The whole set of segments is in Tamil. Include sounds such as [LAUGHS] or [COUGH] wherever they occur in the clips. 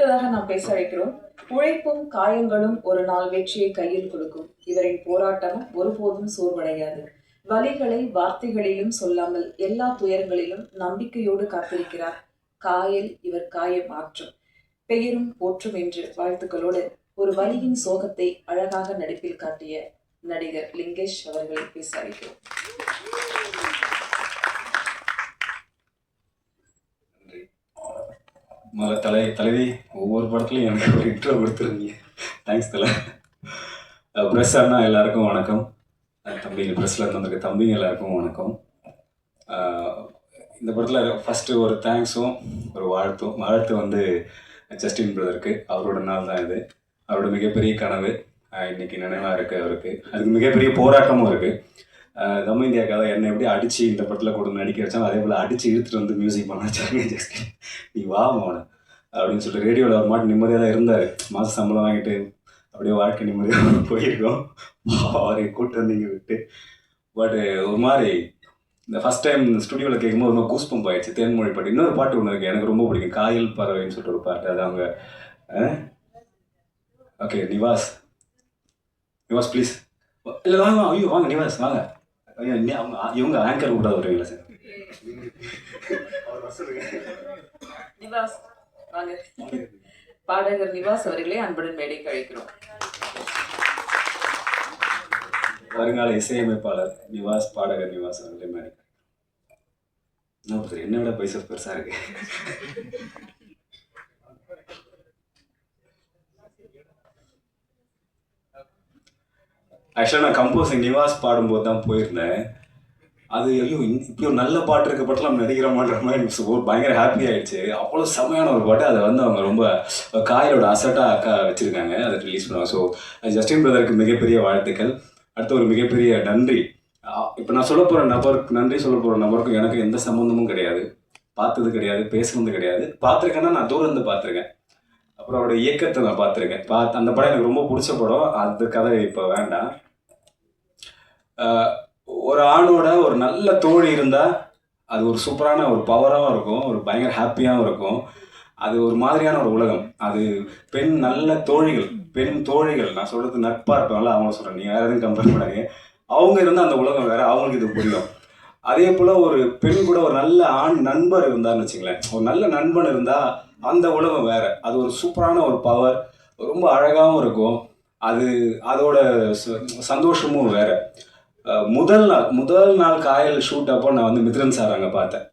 அடுத்ததாக நாம் பேச வைக்கிறோம் உழைப்பும் காயங்களும் ஒரு நாள் வெற்றியை கையில் கொடுக்கும். இவரின் போராட்டமும் ஒருபோதும் சோர்வடையாது. வலிகளை வார்த்தைகளிலும் சொல்லாமல் எல்லா துயரங்களிலும் நம்பிக்கையோடு காத்திருக்கிறார். காயல் இவர் காய மாற்றும். பெயரும் போற்றும் என்று வாழ்த்துக்களோடு ஒரு வலியின் சோகத்தை அழகாக நடிப்பில் காட்டிய நடிகர் லிங்கேஷ் அவர்களை பேச வைக்கிறோம் மல தலை தலைவி ஒவ்வொரு படத்துலையும் எனக்கு ஒரு இன்ட்ரோ கொடுத்துருந்தீங்க தேங்க்ஸ் தலை. ப்ரெஸ் அண்ணா எல்லாருக்கும் வணக்கம். தம்பிங்க ப்ரெஸ்ஸில் இருந்திருக்க தம்பிங்க எல்லாருக்கும் வணக்கம். இந்த படத்தில் ஃபஸ்ட்டு ஒரு தேங்க்ஸும் ஒரு வாழ்த்தும் வாழ்த்து வந்து ஜஸ்டின் பிரதருக்கு அவரோட நாள் தான் இது. அவரோட மிகப்பெரிய கனவு இன்னைக்கு நினைவாக இருக்குது அவருக்கு. அதுக்கு மிகப்பெரிய போராட்டமும் இருக்குது நம்ம இந்தியா கதை என்னை எப்படி அடித்து இந்த படத்தில் கொண்டு நடிக்க வச்சாங்க அதே போல் அடித்து இழுத்துட்டு வந்து மியூசிக் பண்ண வச்சாங்க [LAUGHS] நீ வா மோன அப்படின்னு சொல்லிட்டு ரேடியோவில் ஒரு மாட்டு நிம்மதியாக தான் இருந்தார். மாத சம்பளம் வாங்கிட்டு அப்படியே வாழ்க்கை நிம்மதியாக [LAUGHS] போயிருக்கோம். அவரை கூட்டு வந்தீங்க விட்டு. பட் ஒரு மாதிரி இந்த ஃபஸ்ட் டைம் ஸ்டுடியோவில் கேட்கும்போது ரொம்ப கூஸ் பம்ப் ஆயிடுச்சு. தேன்மொழி பாட்டு. இன்னொரு பாட்டு ஒன்று இருக்குது எனக்கு ரொம்ப பிடிக்கும். காயல் பறவைன்னு சொல்லிட்டு ஒரு பாட்டு. அது அவங்க ஓகே நிவாஸ். நிவாஸ் ப்ளீஸ் இல்லை வாங்க. ஐயோ வாங்க நிவாஸ் வாங்க. அவங்க இவங்க ஆங்கர் கூட வருவீங்களா சார். நிவாஸ் வாங்க. பாடகர் நிவாஸ் அவர்களே அன்புடன் மேடைக்கு அழைக்கிறோம். வருங்கால இசையமைப்பாளர் நிவாஸ் பாடகர் நிவாஸ் அவர்களே மேடை என்ன ஒருத்தர் என்னை விட பைசா பெருசா இருக்கு. ஆக்சுவலாக நான் கம்போசிங் நிவாஸ் பாடும்போது தான் போயிருந்தேன். அது ஐயோ இப்படி ஒரு நல்ல பாட்டு இருக்க பாட்டில் நம்ம மாட்டுற மாதிரி [LAUGHS] எனக்கு ஒரு பயங்கர ஹாப்பி ஆயிடுச்சு. அவ்வளோ செமையான ஒரு பாட்டு. அதை வந்து அவங்க ரொம்ப காயலோட அசட்டாக அக்கா வச்சுருக்காங்க. அதை ரிலீஸ் பண்ணுவாங்க. ஸோ ஜஸ்டின் பிரதருக்கு மிகப்பெரிய வாழ்த்துக்கள். அடுத்து ஒரு மிகப்பெரிய நன்றி. இப்போ நான் சொல்ல போகிற நபருக்கு நன்றி சொல்ல போகிற நபருக்கும் எனக்கு எந்த சம்மந்தமும் கிடையாது. பார்த்தது கிடையாது பேசுனது கிடையாது. பார்த்துருக்கேன்னா நான் தூரம் இருந்து பார்த்துருக்கேன். அப்புறம் அவரோட இயக்கத்தை நான் பார்த்துருக்கேன். பார்த்து அந்த படம் எனக்கு ரொம்ப பிடிச்ச படம். அந்த கதை இப்போ வேண்டாம். ஒரு ஆணோட ஒரு நல்ல தோழி இருந்தால் அது ஒரு சூப்பரான ஒரு பவராகவும் இருக்கும். ஒரு பயங்கர ஹாப்பியாகவும் இருக்கும். அது ஒரு மாதிரியான ஒரு உலகம். அது பெண் நல்ல தோழிகள் பெண் தோழிகள். நான் சொல்கிறது நட்பாக இருப்பாங்கல்ல அவங்கள சொல்கிறேன் நீங்க வேறு எதுவும் கம்பேர் பண்ணாதீங்க. அவங்க இருந்தால் அந்த உலகம் வேறு அவங்களுக்கு இது புரியும். அதே போல் ஒரு பெண் கூட ஒரு நல்ல ஆண் நண்பர் இருந்தான்னு வச்சுங்களேன். ஒரு நல்ல நண்பன் இருந்தால் அந்த உணவு வேற. அது ஒரு சூப்பரான ஒரு பவர் ரொம்ப அழகாகவும் இருக்கும். அது அதோட சந்தோஷமும் வேற. முதல் நாள் முதல் நாள் காயல் ஷூட் அப்போ நான் வந்து மித்ரன் சார் அங்கே பார்த்தேன்.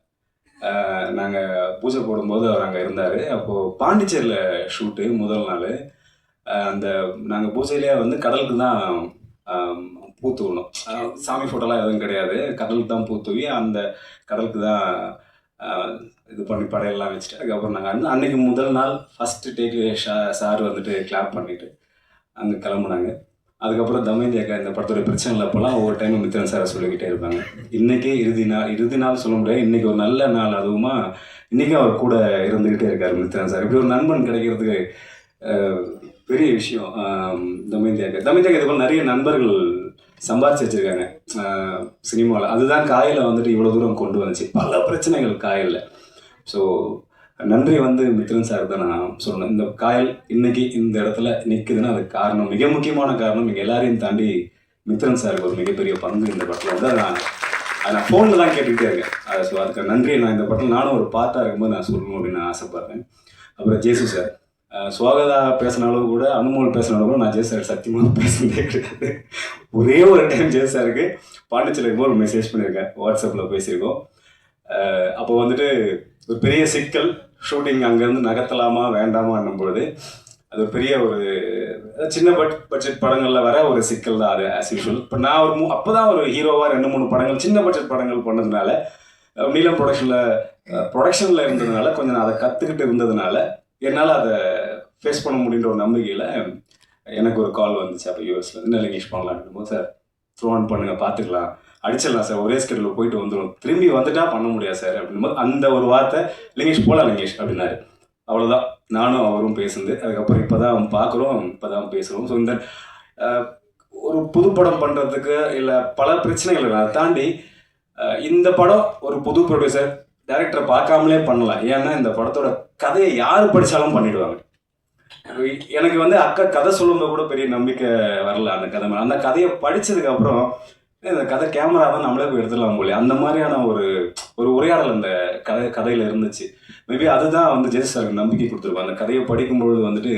நாங்கள் பூஜை போடும்போது அவர் அங்கே இருந்தார். அப்போது பாண்டிச்சேரியில் ஷூட்டு முதல் நாள். அந்த நாங்கள் பூஜையிலேயே வந்து கடலுக்கு தான் பூத்துவிடணும். சாமி ஃபோட்டோலாம் எதுவும் கிடையாது. கடலுக்கு தான் பூத்துவி அந்த கடலுக்கு தான் இது பண்ணி படையெல்லாம் வச்சுட்டு அதுக்கப்புறம் நாங்கள் வந்து அன்னைக்கு முதல் நாள் ஃபஸ்ட்டு டேக்கு ஷா சார் வந்துட்டு கிளாப் பண்ணிட்டு அங்கே கிளம்புனாங்க. அதுக்கப்புறம் தமயந்தி அக்கா இந்த படத்தோட பிரச்சனை அப்போல்லாம் ஒவ்வொரு டைமும் மித்திரன் சாரை சொல்லிக்கிட்டே இருப்பாங்க. இன்னைக்கே இறுதி நாள் இறுதி நாள் சொல்ல முடியாது. இன்னைக்கு ஒரு நல்ல நாள் அதுவுமா இன்னைக்கும் அவர் கூட இருந்துக்கிட்டே இருக்கார் மித்திரன் சார். இப்படி ஒரு நண்பன் கிடைக்கிறதுக்கு பெரிய விஷயம் தமயந்தி அக்கா. தமயந்தி அக்கா இது போல் நிறைய நண்பர்கள் சம்பாதிச்சு வச்சிருக்காங்க. சினிமாவில் அதுதான் காயலை வந்துட்டு இவ்வளோ தூரம் கொண்டு வந்துச்சு. பல பிரச்சனைகள் காயலில். ஸோ நன்றி வந்து மித்ரன் சார் தான் நான் சொல்லணும். இந்த காயல் இன்னைக்கு இந்த இடத்துல நிற்குதுன்னா அதுக்கு காரணம் மிக முக்கியமான காரணம் இங்கே எல்லாரையும் தாண்டி மித்ரன் சாருக்கு ஒரு மிகப்பெரிய பங்கு இந்த படத்தில் வந்து அதை நான் அதை நான் ஃபோனில் தான் கேட்டுக்கிட்டே இருக்கேன். அது ஸோ அதுக்கு நன்றி நான் இந்த படத்தில் நானும் ஒரு பாட்டாக இருக்கும்போது நான் சொல்லணும் அப்படின்னு நான் ஆசைப்பட்றேன். அப்புறம் ஜேசு சார் சுவாகதா பேசின அளவு கூட அனுமோல் பேசின அளவு கூட நான் ஜெய சார் சத்தியமாக பேசுனதே கிடையாது. ஒரே ஒரு டைம் ஜெய பாண்டிச்சேரி இருக்கும்போது ஒரு மெசேஜ் பண்ணியிருக்கேன் வாட்ஸ்அப்பில் பேசியிருக்கோம். அப்போ வந்துட்டு ஒரு பெரிய சிக்கல் ஷூட்டிங் அங்கேருந்து நகர்த்தலாமா வேண்டாமான்னும் பொழுது அது ஒரு பெரிய ஒரு சின்ன பட் பட்ஜெட் படங்களில் வர ஒரு சிக்கல் தான் அது ஆஸ் யூஷுவல் இப்போ நான் ஒரு மூ அப்போ தான் ஒரு ஹீரோவாக ரெண்டு மூணு படங்கள் சின்ன பட்ஜெட் படங்கள் பண்ணதுனால நீலம் ப்ரொடக்ஷனில் ப்ரொடக்ஷனில் இருந்ததுனால கொஞ்சம் நான் அதை கற்றுக்கிட்டு இருந்ததுனால என்னால் அதை ஃபேஸ் பண்ண முடியுன்ற ஒரு நம்பிக்கையில் எனக்கு ஒரு கால் வந்துச்சு. அப்போ யூஎஸ்ல இருந்து லிங்கேஷ் பண்ணலான்னு போது சார் த்ரோ ஆன் பண்ணுங்க பார்த்துக்கலாம். அடிச்சிடலாம் சார். ஒரே ஸ்கெடியூல் போயிட்டு வந்துடும் திரும்பி வந்துட்டா பண்ண முடியாது சார். அப்படின்போது அந்த ஒரு வார்த்தை லிங்கேஷ் போலாம் லிங்கேஷ் அப்படின்னாரு. அவ்வளோதான் நானும் அவரும் பேசுனது. அதுக்கப்புறம் இப்போ தான் பார்க்குறோம் இப்போ தான் பேசுகிறோம் ஸோ இந்த ஒரு புது படம் பண்ணுறதுக்கு இல்லை பல பிரச்சனைகள் அதை தாண்டி இந்த படம் ஒரு புது ப்ரொடியூசர் டேரக்டரை பார்க்காமலே பண்ணலாம். ஏன்னா இந்த படத்தோட கதையை யார் படித்தாலும் பண்ணிடுவாங்க. எனக்கு வந்து அக்கா கதை சொல்லும்போது கூட பெரிய நம்பிக்கை வரல அந்த கதை மேலே. அந்த கதையை படித்ததுக்கப்புறம் இந்த கதை கேமரா தான் நம்மளே போய் எடுத்துடலாம் போல அந்த மாதிரியான ஒரு ஒரு உரையாடல் அந்த கதை கதையில் இருந்துச்சு. மேபி அதுதான் வந்து ஜெயசு சாருக்கு நம்பிக்கை கொடுத்துருப்பாங்க அந்த கதையை படிக்கும்பொழுது வந்துட்டு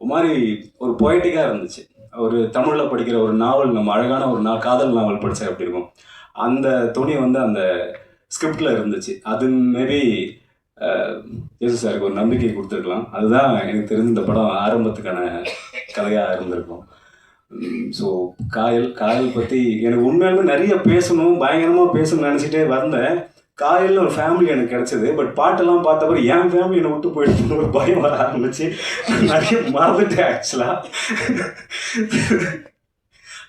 ஒரு மாதிரி ஒரு பொயட்டிக்காக இருந்துச்சு. ஒரு தமிழில் படிக்கிற ஒரு நாவல் நம்ம அழகான ஒரு நா காதல் நாவல் படித்தா எப்படி இருக்கும்? அந்த துணி வந்து அந்த ஸ்கிரிப்டில் இருந்துச்சு. அது மேபி ஜேசு சாருக்கு ஒரு நம்பிக்கை கொடுத்துருக்கலாம். அதுதான் எனக்கு தெரிஞ்ச இந்த படம் ஆரம்பத்துக்கான கதையாக இருந்திருக்கும். ஸோ காயல் காயல் பற்றி எனக்கு உண்மையாலுமே நிறைய பேசணும் பயங்கரமாக பேசணும்னு நினச்சிட்டே வந்தேன். காயல்னு ஒரு ஃபேமிலி எனக்கு கிடச்சிது பட் பாட்டெல்லாம் பார்த்தப்பறம் என் ஃபேமிலி என்னை விட்டு போயிட்டு ஒரு பயம் வர ஆரம்பிச்சு நிறைய மறந்துட்டேன் ஆக்சுவலாக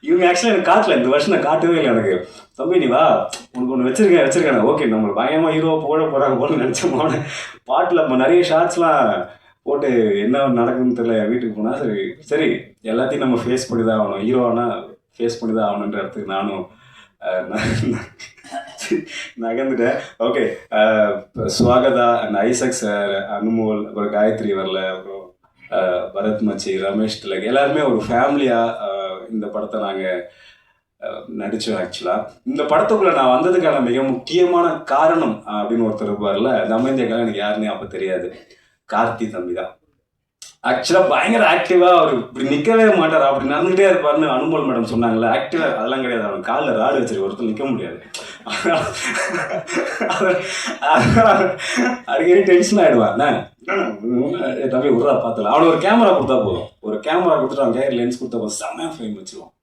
இவங்க ஆக்சுவலாக எனக்கு காட்டல இந்த வருஷம் நான் காட்டவே இல்லை எனக்கு. தம்பி நீ வா. உனக்கு ஒன்று வச்சிருக்கேன் வச்சிருக்கேன். ஓகே நம்ம பயமாக ஹீரோ போட போகிறாங்க போல நினச்சோமான பாட்டில் நம்ம நிறைய ஷார்ட்ஸ்லாம் போட்டு என்ன நடக்குதுன்னு தெரியல வீட்டுக்கு போனால் சரி சரி எல்லாத்தையும் நம்ம ஃபேஸ் பண்ணி தான் ஆகணும். ஹீரோனா ஃபேஸ் பண்ணி தான் ஆகணுன்ற இடத்துக்கு நானும் நகர்ந்துட்டேன். Okay Swagatha and Isaac sir Anumol அப்புறம் காயத்ரி வரல அப்புறம் பரத் மச்சி ரமேஷ் திலக் எல்லாருமே ஒரு ஃபேமிலியாக இந்த படத்தை நாங்கள் நடித்தோம் ஆக்சுவலாக இந்த படத்துக்குள்ளே நான் வந்ததுக்கான மிக முக்கியமான காரணம் அப்படின்னு ஒருத்தர் இருப்பார்ல தமேந்தியக்கெல்லாம் எனக்கு யாருன்னு அப்போ தெரியாது. கார்த்தி தம்பி தான். ஆக்சுவலாக பயங்கர ஆக்டிவாக அவர் இப்படி நிற்கவே மாட்டார்? அப்படி நடந்துகிட்டே இருப்பார்னு அனுபவம் மேடம் சொன்னாங்கல்ல ஆக்டிவாக அதெல்லாம் கிடையாது. அவன் காலில் ராடு வச்சிருக்க ஒருத்தர் நிற்க முடியாது. அடிக்கடி டென்ஷன் ஆகிடுவான் என்ன? தம்பி விட்றா பார்த்துல அவனுக்கு ஒரு கேமரா கொடுத்தா போதும். ஒரு கேமரா கொடுத்துட்டு அவன் கையில் லென்ஸ் கொடுத்தா போதும். செம்மையாக ஃப்ரேம் வச்சிருவான்.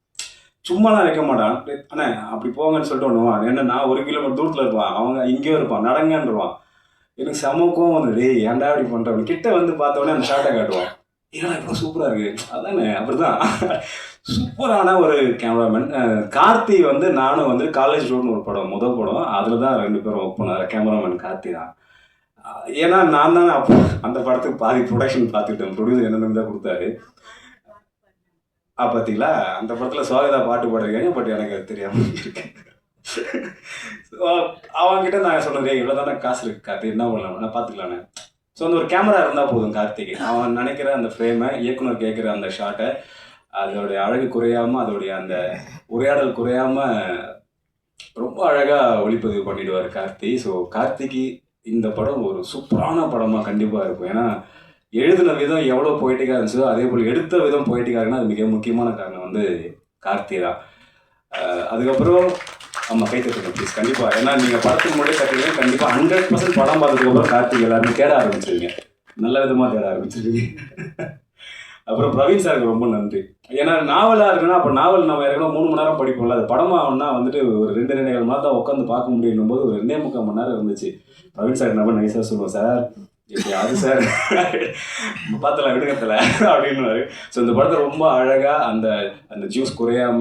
சும்மாலாம் வைக்க மாட்டான். அண்ணே அப்படி போங்கன்னு சொல்லிட்டு ஒன்று என்ன நான் ஒரு கிலோமீட்டர் தூரத்தில் இருப்பான். அவங்க இங்கேயும் இருப்பான். நடங்கன்றுவான். எனக்கு செம கோவம் வந்து டேய் ஏன்டா இப்படி பண்ணுறவன் கிட்ட வந்து பார்த்தவொடனே அந்த ஷார்ட்டை காட்டுவான். ஏன்னா இப்போ சூப்பராக இருக்கு? அதானே அப்படிதான். சூப்பரான ஒரு கேமராமேன் கார்த்தி வந்து நானும் வந்து காலேஜ் ரோட்னு ஒரு படம் முதல் படம். அதில் தான் ரெண்டு பேரும் ஒர்க் பண்ணார். கேமராமேன் கார்த்தி தான். ஏன்னா நான் தானே அப்போ அந்த படத்துக்கு பாதி ப்ரொடக்ஷன் பார்த்துக்கிட்டேன். ப்ரொடியூசர் என்னென்னு தான் கொடுத்தாரு. பார்த்தீங்களா அந்த படத்தில் சுவாகதா பாட்டு பாடிருக்காங்க பட் எனக்கு அது தெரியாமல் இருக்கு. So, நான் சொல்கிறேன் இவ்வளோ தானே காசு இருக்கு கார்த்திக். என்ன பண்ணலாம்? நான் ஸோ அந்த ஒரு கேமரா இருந்தால் போதும் கார்த்திக். அவன் நினைக்கிற அந்த ஃப்ரேமை இயக்குனர் கேட்குற அந்த ஷாட்டை அதோடைய அழகு குறையாம அதோடைய அந்த உரையாடல் குறையாம ரொம்ப அழகாக ஒளிப்பதிவு பண்ணிடுவார் கார்த்தி. ஸோ கார்த்திக்கு இந்த படம் ஒரு சூப்பரான படமாக கண்டிப்பாக இருக்கும். ஏன்னா எழுதின விதம் எவ்வளோ பொய்ட்டிக்காக இருந்துச்சோ அதே போல் எடுத்த விதம் பொய்டிக்காக இருக்குன்னா அது மிக முக்கியமான காரணம் வந்து கார்த்தி தான் அதுக்கப்புறம் ஆமாம் கை தட்டுங்க ப்ளீஸ் கண்டிப்பாக ஏன்னா நீங்கள் படத்துக்கு முன்னாடி கட்டுறீங்க கண்டிப்பாக ஹண்ட்ரட் பர்சன்ட் படம் பார்த்ததுக்கப்புறம் கார்த்திக் எல்லாருமே தேட ஆரம்பிச்சிருங்க நல்ல விதமாக தேட ஆரம்பிச்சிருக்கீங்க [LAUGHS] அப்புறம் பிரவீன் சாருக்கு ரொம்ப நன்றி. ஏன்னா நாவலாக இருக்குன்னா அப்போ நாவல் நம்ம ஏற்கனவே மூணு மணி நேரம் படிப்போம்ல அது படமாகனா வந்துட்டு ஒரு ரெண்டு ரெண்டு மணி நேரம் தான் உட்காந்து பார்க்க முடியும் போது ஒரு ரெண்டே முக்கால் மணி நேரம் இருந்துச்சு. பிரவீன் சார் நம்ம நைஸாக சொல்லுவோம் சார் அது சார் பார்த்தல விடுங்கத்தில். அப்படின்னு ஸோ இந்த படத்தை ரொம்ப அழகாக அந்த அந்த ஜூஸ் குறையாம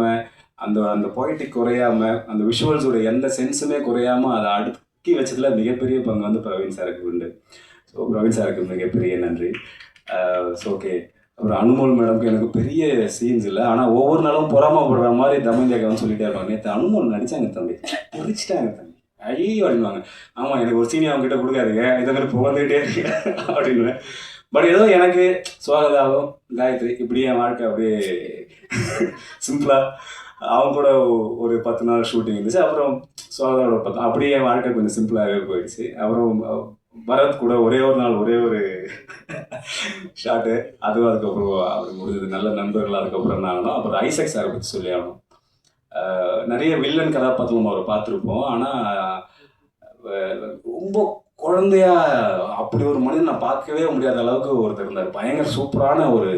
அந்த அந்த பொய்டிக் குறையாம அந்த விஷுவல்ஸோட எந்த சென்ஸுமே குறையாம அதை அடுக்கி வச்சதுல மிகப்பெரிய பங்கு வந்து பிரவீன் சாருக்கு உண்டு. ஸோ பிரவீன் சாருக்கு மிகப்பெரிய நன்றி. ஸோ ஓகே அப்புறம் அனுமோல் மேடம்க்கு எனக்கு பெரிய சீன்ஸ் இல்லை. ஆனால் ஒவ்வொரு நாளும் பொறாமப்படுற மாதிரி தமிழ் தமஞ்சேகவன் சொல்லிட்டே இருப்பாங்க. நேற்று அனுமோல் நடிச்சாங்க தம்பி. நடிச்சிட்டாங்க தம்பி. ஐயோ அப்படின்வாங்க ஆமாம் எனக்கு ஒரு சீனி அவங்க கொடுக்காதுங்க. கொடுக்காதீங்க இதை மாதிரி புகழ்ந்துகிட்டே இருக்கு அப்படின்னு பட் ஏதோ எனக்கு சுவாகதாவும் காயத்ரி இப்படி என் வாழ்க்கை அப்படியே சிம்பிளாக அவங்க கூட ஒரு பத்து நாள் ஷூட்டிங் இருந்துச்சு. அப்புறம் சுவாகதாவோட பத்து அப்படியே என் வாழ்க்கை கொஞ்சம் சிம்பிளாகவே போயிடுச்சு. அப்புறம் பரத் கூட ஒரே ஒரு நாள் ஒரே ஒரு ஷாட்டு அதுவும் அதுக்கப்புறம் அப்படி முடிஞ்சது. நல்ல நண்பர்கள் அதுக்கப்புறம் நானும் அப்புறம் ஐசக் சார் பற்றி சொல்லி ஆகணும் நிறைய வில்லன் கதாபாத்திரம் அவரை பார்த்துருப்போம். ஆனால் ரொம்ப குழந்தையா அப்படி ஒரு மனிதன் நான் பார்க்கவே முடியாத அளவுக்கு ஒருத்தர் இருந்தார். பயங்கர சூப்பரான ஒரு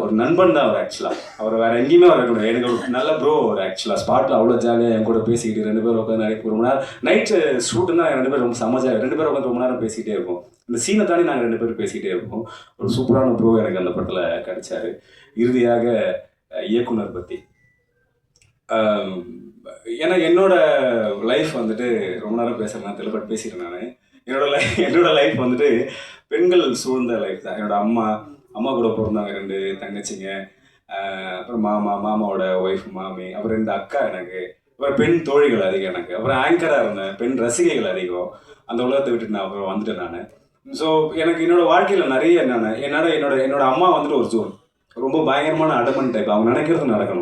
ஒரு நண்பன் தான் அவர் ஆக்சுவலாக அவர் வேற எங்கேயுமே அவர் எனக்கு ஒரு நல்ல ப்ரோ அவர் ஆக்சுவலாக ஸ்பாட்டில் அவ்வளோ ஜாலியாக என் கூட பேசிக்கிட்டு ரெண்டு பேரும் உட்காந்து நிறைய ரொம்ப நேரம் நைட்டு ஷூட்டுன்னா ரெண்டு பேரும் ரொம்ப சமஜா ரெண்டு பேரும் உட்காந்து ரொம்ப நேரம் பேசிகிட்டே இருப்போம். இந்த சீனை தாண்டி நாங்கள் ரெண்டு பேரும் பேசிகிட்டே இருப்போம். ஒரு சூப்பரான ப்ரோ எனக்கு அந்த படத்தில் கிடைச்சாரு. இறுதியாக இயக்குனர் பற்றி ஏன்னா என்னோட லைஃப் வந்துட்டு ரொம்ப நேரம் பேசுகிறேன் தெரியல பட் பேசிக்கிறேன் நான். என்னோட லைஃப் [LAUGHS] என்னோட லைஃப் வந்துட்டு பெண்கள் சூழ்ந்த லைஃப் தான். என்னோட அம்மா அம்மா கூட பிறந்தாங்க ரெண்டு தங்கச்சிங்க அப்புறம் மாமா மாமாவோட ஒய்ஃப் மாமி அப்புறம் ரெண்டு அக்கா எனக்கு அப்புறம் பெண் தோழிகள் அதிகம் எனக்கு அப்புறம் ஆங்கராக இருந்தேன் பெண் ரசிகைகள் அதிகம். அந்த உலகத்தை விட்டு நான் அப்புறம் வந்துட்டேன் நான். ஸோ எனக்கு என்னோட வாழ்க்கையில் நிறைய என்னென்ன என்னோட என்னோட என்னோட அம்மா வந்துட்டு ஒரு ஜோன் ரொம்ப பயங்கரமான அடமன் டைப் அவங்க நினைக்கிறது நடக்கணும்.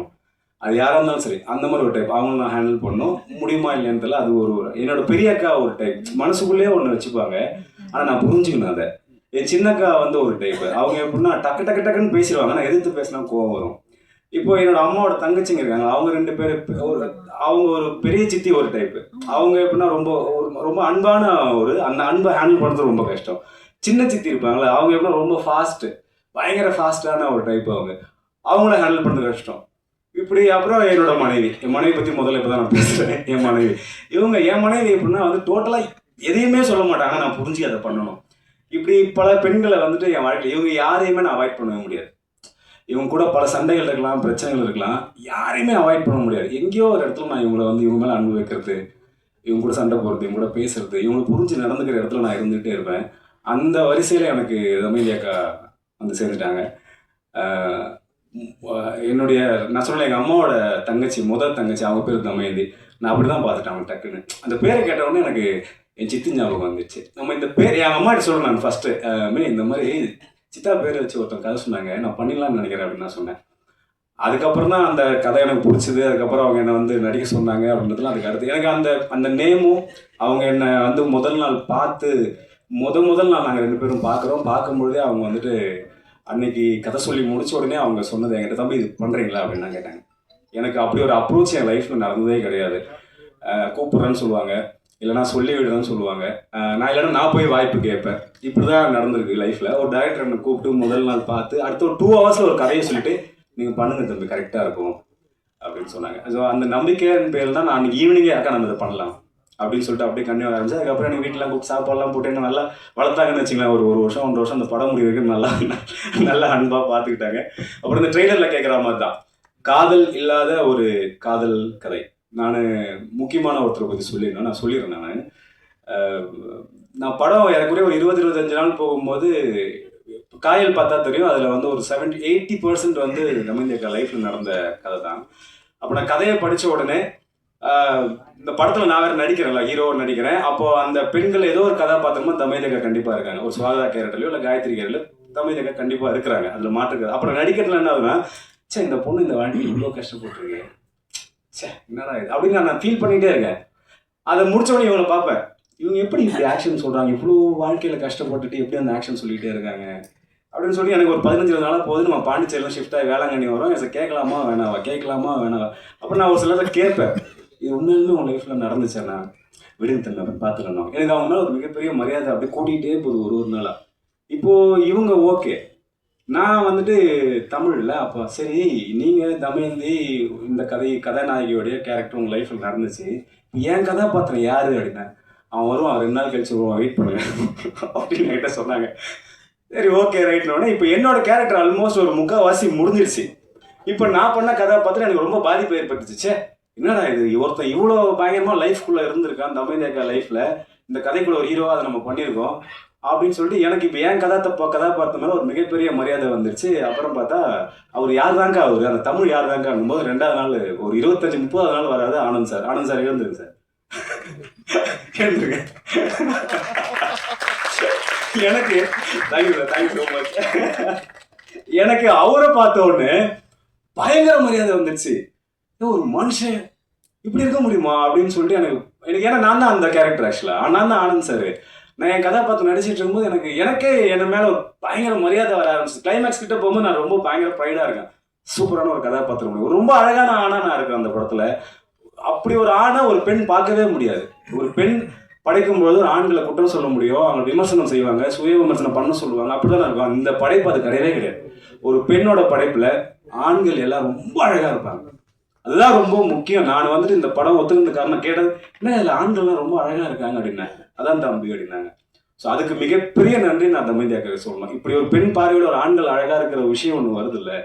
அது யாராக இருந்தாலும் சரி அந்த மாதிரி ஒரு டைப் அவங்களும் நான் ஹேண்டில் பண்ணும் முடியுமா இல்லையான்னு தெரியல. அது ஒரு ஒரு- என்னோட பெரிய அக்கா ஒரு டைப் மனசுக்குள்ளேயே ஒன்று வச்சுப்பாங்க. ஆனால் நான் புரிஞ்சுக்கணும் அதை. என் சின்னக்கா வந்து ஒரு டைப் அவங்க எப்படின்னா டக்கு டக்கு டக்குன்னு பேசிடுவாங்க. நான் எதிர்த்து பேசினா கோவம் வரும். இப்போ என்னோட அம்மாவோட தங்கச்சிங்க இருக்காங்க. அவங்க ரெண்டு பேர் ஒரு அவங்க ஒரு பெரிய சித்தி ஒரு டைப் அவங்க எப்படின்னா ரொம்ப ஒரு- ரொம்ப அன்பான ஒரு அந்த அன்பை ஹேண்டில் பண்ணுறது ரொம்ப கஷ்டம். சின்ன சித்தி இருப்பாங்களே அவங்க எப்படின்னா ரொம்ப ஃபாஸ்ட்டு பயங்கர ஃபாஸ்ட்டான ஒரு டைப் அவங்க. அவங்கள ஹேண்டில் பண்ணுறது கஷ்டம். இப்படி அப்புறம் என்னோட மனைவி. என் மனைவி பற்றி முதல்ல இப்போ தான் நான் பேசுகிறேன் என் மனைவி. இவங்க என் மனைவி எப்படின்னா வந்து டோட்டலாக எதையுமே சொல்ல மாட்டாங்க. நான் புரிஞ்சு அதை பண்ணணும். இப்படி பல பெண்களை வந்துட்டு என் வாழ்க்கையில் இவங்க யாரையுமே நான் அவாய்ட் பண்ணவே முடியாது. இவங்க கூட பல சண்டைகள் இருக்கலாம் பிரச்சனைகள் இருக்கலாம். யாரையுமே அவாய்ட் பண்ண முடியாது. எங்கேயோ ஒரு இடத்துல நான் இவங்களை வந்து இவங்க மேலே அன்பு வைக்கிறது இவங்க கூட சண்டை போடுறது இவங்க கூட பேசுறது இவங்களை புரிஞ்சு நடந்துக்கிற இடத்துல நான் இருந்துகிட்டே இருப்பேன். அந்த வரிசையில் எனக்கு ரமேலியாக்கா வந்து சேர்ந்துட்டாங்க. என்னுடைய நான் சொல்ல எங்கள் அம்மாவோட தங்கச்சி முதல் தங்கச்சி அவங்க பேர் தமயந்தி நான் அப்படி தான் பார்த்துட்டேன் அவங்க டக்குன்னு. அந்த பேரை கேட்டவுடனே எனக்கு என் சித்தி ஞாபகம் வந்துச்சு. நம்ம இந்த பேர் என் அம்மா சொல்கிறேன் நான் ஃபஸ்ட்டு மீன் இந்த மாதிரி சித்தா பேரை வச்சு ஒருத்தன் கதை சொன்னாங்க. நான் பண்ணிடலாம்னு நினைக்கிறேன் அப்படின்னு நான் சொன்னேன். அதுக்கப்புறம் தான் அந்த கதை எனக்கு பிடிச்சது. அதுக்கப்புறம் அவங்க என்னை வந்து நடிக்க சொன்னாங்க அப்படின்றதுலாம் அதுக்கு அடுத்து. எனக்கு அந்த அந்த நேமும் அவங்க என்னை வந்து முதல் நாள் பார்த்து முத முதல் நாள் நாங்கள் ரெண்டு பேரும் பார்க்குறோம். பார்க்கும்பொழுதே அவங்க வந்துட்டு அன்னைக்கு கதை சொல்லி முடிச்ச உடனே அவங்க சொன்னது என்கிட்ட தம்பி இது பண்ணுறீங்களா அப்படின்னு நான் கேட்டாங்க. எனக்கு அப்படி ஒரு அப்ரோச் என் லைஃப்பில் நடந்ததே கிடையாது. கூப்பிட்றேன்னு சொல்லுவாங்க. இல்லைனா சொல்லி விடுறேன்னு சொல்லுவாங்க. நான் இல்லைன்னா நான் போய் வாய்ப்பு கேட்பேன். இப்படி தான் நடந்திருக்கு லைஃப்பில் ஒரு டேரக்டர் என்னை கூப்பிட்டு முதல் நாள் பார்த்து அடுத்த ஒரு டூ ஹவர்ஸில் ஒரு கதையை சொல்லிட்டு நீங்கள் பண்ணுங்க தம்பி கரெக்டாக இருக்கும். அப்படின்னு சொன்னாங்க. ஸோ அந்த நம்பிக்கையின் பேர் தான் நான் அன்றைக்கி ஈவினிங்கே அக்கா நம்ம இதை பண்ணலாம். அப்படின்னு சொல்லிட்டு அப்படியே கன்னியூ ஆரம்பிச்சு அதுக்கப்புறம் எனக்கு வீட்டில் கூப்பிட்டு சாப்பாடுலாம் போட்டு என்ன நல்லா வளர்த்தாங்கன்னு வச்சுங்களேன் ஒரு ஒரு வருஷம் ஒன்றரை வருஷம் அந்த படம் முடிவு வரைக்கும் நல்லா நல்லா அன்பாக பார்த்துக்கிட்டாங்க. அப்புறம் இந்த ட்ரெய்லரில் கேட்குற மாதிரி தான். காதல் இல்லாத ஒரு காதல் கதை. நான் முக்கியமான ஒருத்தரை பற்றி சொல்லியிருந்தேன். நான் சொல்லியிருந்தேன் நான். நான் படம் எனக்குரிய ஒரு இருபது இருபத்தஞ்சு நாள் போகும்போது காயல் பார்த்தா தெரியும் அதில் வந்து ஒரு செவன்டி எயிட்டி பர்சன்ட் வந்து ரமீந்தியக்கா லைஃப்பில் நடந்த கதை தான். அப்போ நான் கதையை படித்த உடனே இந்த படத்தில் நான் வேற நடிக்கிறேன்ல ஹீரோ நடிக்கிறேன். அப்போ அந்த பெண்கள் ஏதோ ஒரு கதாபாத்திரமா தமிழக கண்டிப்பாக இருக்காங்க. ஒரு சுவாகதா கேரக்டர்லயோ இல்லை காயத்ரி கேரளோ தமேதக்கா கண்டிப்பாக இருக்கிறாங்க. அதில் மாற்றுக்கிறது அப்புறம் நடிக்கிறதுல என்ன ஆகுதுன்னா சே இந்த பொண்ணு இந்த வாழ்க்கையில் இவ்வளோ கஷ்டப்பட்டுருக்கு. சே என்னடா இது? அப்படின்னு நான் ஃபீல் பண்ணிகிட்டே இருக்கேன். அதை முடிச்சவொடனே இவங்களை பார்ப்பேன். இவங்க எப்படி இப்படி ஆக்ஷன் சொல்கிறாங்க இவ்வளோ வாழ்க்கையில் கஷ்டப்பட்டுட்டு எப்படி அந்த ஆக்ஷன் சொல்லிகிட்டே இருக்காங்க? அப்படின்னு சொல்லி எனக்கு ஒரு பதினஞ்சு நாளாக போகுது. நம்ம பாண்டிச்சேரியில் ஷிஃப்ட் ஆகி வேளாங்கண்ணி வரோம். இதை கேட்கலாமா வேணாவா? கேட்கலாமா வேணாவா? அப்புறம் நான் ஒரு சிலதை கேட்பேன். இது உண்மையிலுமே உங்கள் லைஃப்பில் நடந்துச்சேண்ணா விடுங்க தம்பி பார்த்துக்கணும் எனக்கு அவங்க மேலே ஒரு மிகப்பெரிய மரியாதை அப்படியே கூட்டிகிட்டே போகுது ஒரு ஒரு நாளாக இப்போது இவங்க ஓகே நான் வந்துட்டு தமிழில் அப்போ சரி நீங்கள் தமயந்தி இந்த கதை கதாநாயகியோடைய கேரக்டர் உங்கள் லைஃப்பில் நடந்துச்சு. என் கதாபாத்திரம் யார் அப்படின்னா அவன் வருவான் ரெண்டு நாள் கழிச்சு வருவான் வெயிட் பண்ணுங்க. அப்படின்னு என்கிட்ட சொன்னாங்க. சரி ஓகே ரைட்னோடனே இப்போ என்னோட கேரக்டர் ஆல்மோஸ்ட் ஒரு முக்கால்வாசி முடிஞ்சிருச்சு. இப்போ நான் பண்ண கதாபாத்திரம் எனக்கு ரொம்ப பாதிப்பு ஏற்பட்டுச்சு. ச்சே என்னடா இது? ஒருத்தன் இவ்வளோ பயங்கரமாக லைஃப்குள்ளே இருந்திருக்கான் தமேந்தியாக்கா லைஃப்பில் இந்த கதைக்குள்ள ஒரு ஹீரோவாக அதை நம்ம பண்ணியிருக்கோம். அப்படின்னு சொல்லிட்டு எனக்கு இப்போ என் கதா கதாபாத்திரம் மேலே ஒரு மிகப்பெரிய மரியாதை வந்துருச்சு. அப்புறம் பார்த்தா அவர் யார் தாங்க அவர்? அந்த தமிழ் யார் தாங்க போது ரெண்டாவது நாள் ஒரு இருபத்தஞ்சு முப்பதாவது நாள் வராது ஆனந்த் சார். ஆனந்த் சார் எழுந்துருங்க சார். எழுந்துருங்க. எனக்கு thank you sir thank you so much எனக்கு அவரை பார்த்த உடனே பயங்கர மரியாதை வந்துருச்சு. ஒரு மனுஷன் இப்படி இருக்க முடியுமா அப்படின்னு சொல்லிட்டு எனக்கு எனக்கு ஏன்னா நான் தான் அந்த கேரக்டர் ஆக்சுவலாக நான் தான் ஆனந்த் சார் நான் என் கதாபாத்திரம் நடிச்சிட்டு இருக்கும்போது எனக்கு எனக்கே என் மேலே ஒரு பயங்கர மரியாதை வர ஆரம்பிச்சு கிளைமேக்ஸ் கிட்ட போகும்போது நான் ரொம்ப பயங்கர ப்ரைடாக இருக்கேன். சூப்பரான ஒரு கதாபாத்திரம். ரொம்ப அழகான ஆணா நான் இருக்கேன் அந்த படத்தில். அப்படி ஒரு ஆணை ஒரு பெண் பார்க்கவே முடியாது. ஒரு பெண் படைக்கும்போது ஒரு ஆண்களை குற்றம் சொல்ல முடியும். அவங்க விமர்சனம் செய்வாங்க சுய விமர்சனம் பண்ண சொல்லுவாங்க. அப்படிதான் இருக்கும் இந்த படைப்பு அது கிடையவே கிடையாது. ஒரு பெண்ணோட படைப்பில் ஆண்கள் எல்லாம் ரொம்ப அழகாக இருப்பாங்க. அதுதான் ரொம்ப முக்கியம். நான் வந்துட்டு இந்த படம் ஒத்துக்கிற காரணம் கேட்டது என்ன இதில் ஆண்கள்லாம் ரொம்ப அழகாக இருக்காங்க அப்படின்னாங்க. அதான் தம்பி அப்படின்னாங்க. ஸோ அதுக்கு மிகப்பெரிய நன்றி நான் தமேந்தியாக்கு சொல்லணும். இப்படி ஒரு பெண் பார்வையோட ஒரு ஆண்கள் அழகாக இருக்கிற விஷயம் ஒன்று வருது இல்லை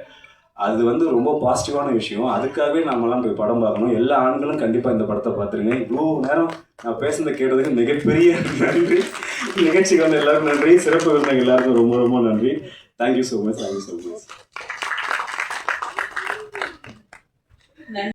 அது வந்து ரொம்ப பாசிட்டிவான விஷயம். அதுக்காகவே நம்மலாம் போய் படம் பார்க்கணும். எல்லா ஆண்களும் கண்டிப்பாக இந்த படத்தை பார்த்துருங்க. இவ்வளோ நேரம் நான் பேசுனதை கேட்டதுக்கு மிகப்பெரிய நன்றி. நிகழ்ச்சிக்கு வந்து எல்லாருக்கும் நன்றி. சிறப்பு விருந்தங்க எல்லாருக்கும் ரொம்ப ரொம்ப நன்றி. Thank you so much thank you so much நன்றி